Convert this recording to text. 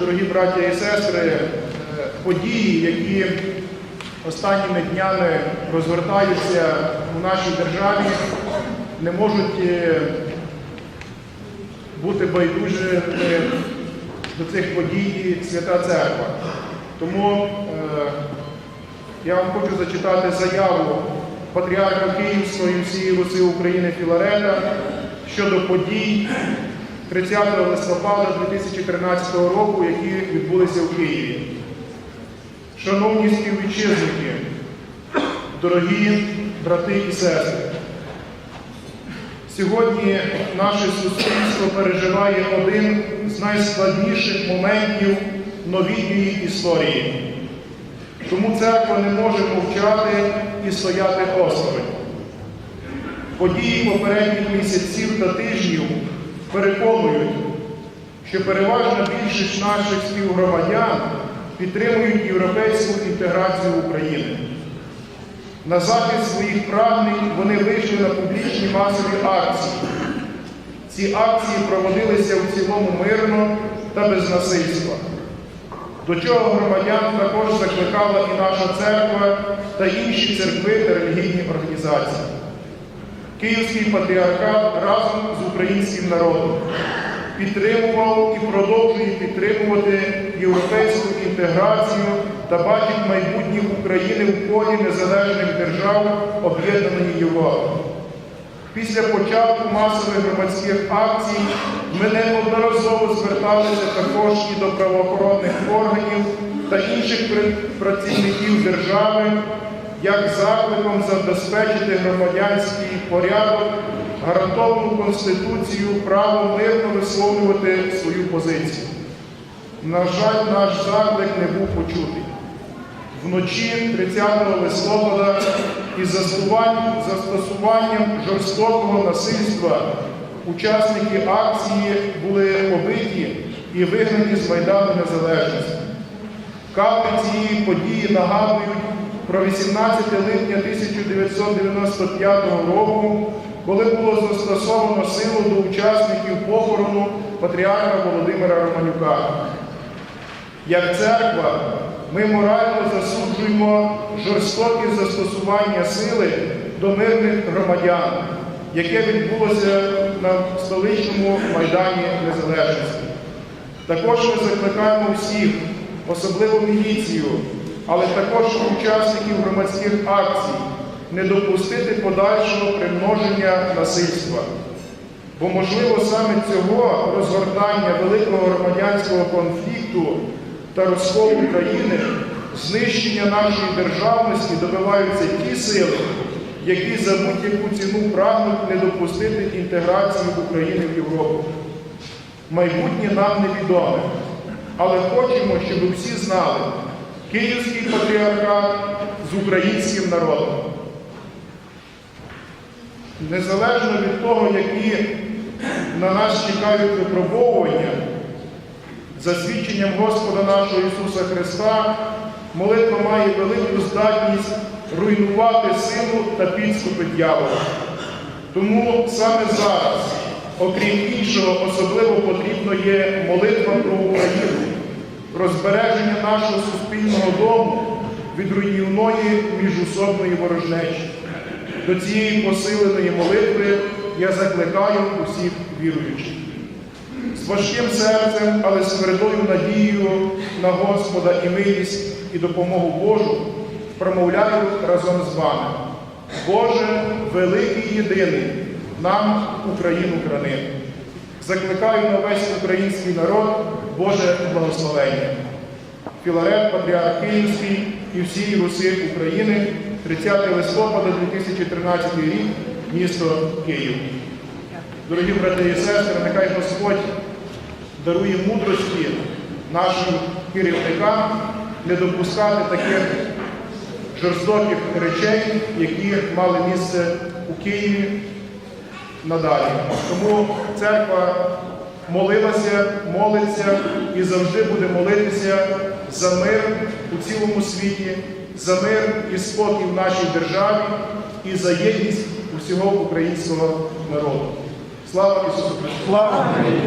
дорогі браття і сестри, е, події, які останніми днями розгортаються у нашій державі, не можуть е, бути байдужими до цих подій Свята Церква. Тому е, я вам хочу зачитати заяву патріарха Київського і всієї Руси України Філарета щодо подій 30 листопада 2013 року, які відбулися в Києві. Шановні співвітчизники, дорогі брати і сестри, сьогодні наше суспільство переживає один з найскладніших моментів новітньої історії. Тому церква не може мовчати і стояти осторонь. Події попередніх місяців та тижнів переконують, що переважна більшість наших співгромадян підтримують європейську інтеграцію України. На захист своїх прагнень вони вийшли на публічні масові акції. Ці акції проводилися в цілому мирно та без насильства. До чого громадян також закликала і наша церква та інші церкви та релігійні організації. Київський патріархат разом з українським народом підтримував і продовжує підтримувати європейську інтеграцію та бачить майбутнє України в колі незалежних держав Об'єднаної Європи. Після початку масових громадських акцій ми неодноразово зверталися також і до правоохоронних органів та інших працівників держави, як закликом забезпечити громадянський порядок, гарантовану Конституцію, право мирно висловлювати свою позицію. На жаль, наш заклик не був почутий. Вночі 30 листопада із застосуванням, жорстокого насильства учасники акції були побиті і вигнані з Майдану Незалежності. Карти цієї події нагадують про 18 липня 1995 року, коли було застосовано силу до учасників похорону патріарха Володимира Романюка. Як церква, ми морально засуджуємо жорстоке застосування сили до мирних громадян, яке відбулося на столичному Майдані Незалежності. Також ми закликаємо всіх, особливо міліцію, але також учасників громадських акцій, не допустити подальшого примноження насильства. Бо, можливо, саме цього розгортання великого громадянського конфлікту та розколу України, знищення нашої державності добиваються ті сили, які за будь-яку ціну прагнуть не допустити інтеграції України в Європу. Майбутнє нам невідоме, але хочемо, щоб всі знали, Київський патріархат з українським народом. Незалежно від того, які на нас чекають випробовування, за свідченням Господа нашого Ісуса Христа, молитва має велику здатність руйнувати силу та підступи дьявола. Тому саме зараз, окрім іншого, особливо потрібно є молитва про Україну, про збереження нашого суспільного дому від руйнівної міжусобної ворожнечі. До цієї посиленої молитви я закликаю усіх віруючих. З важким серцем, але з твердою надією на Господа і милість і допомогу Божу промовляю разом з вами. Боже, великий єдиний, нам Україну храни. Закликаю на весь український народ Боже благословення. Філарет, Патріарх Київський і всі Руси України, 30 листопада 2013 рік, місто Київ. Дорогі брати і сестри, нехай Господь дарує мудрості нашим керівникам не допускати таких жорстоких речей, які мали місце у Києві надалі. Тому церква молилася, молиться і завжди буде молитися за мир у цілому світі, за мир і спокій в нашій державі і за єдність усього українського народу. Слава Ісусу Христу! Слава Україні!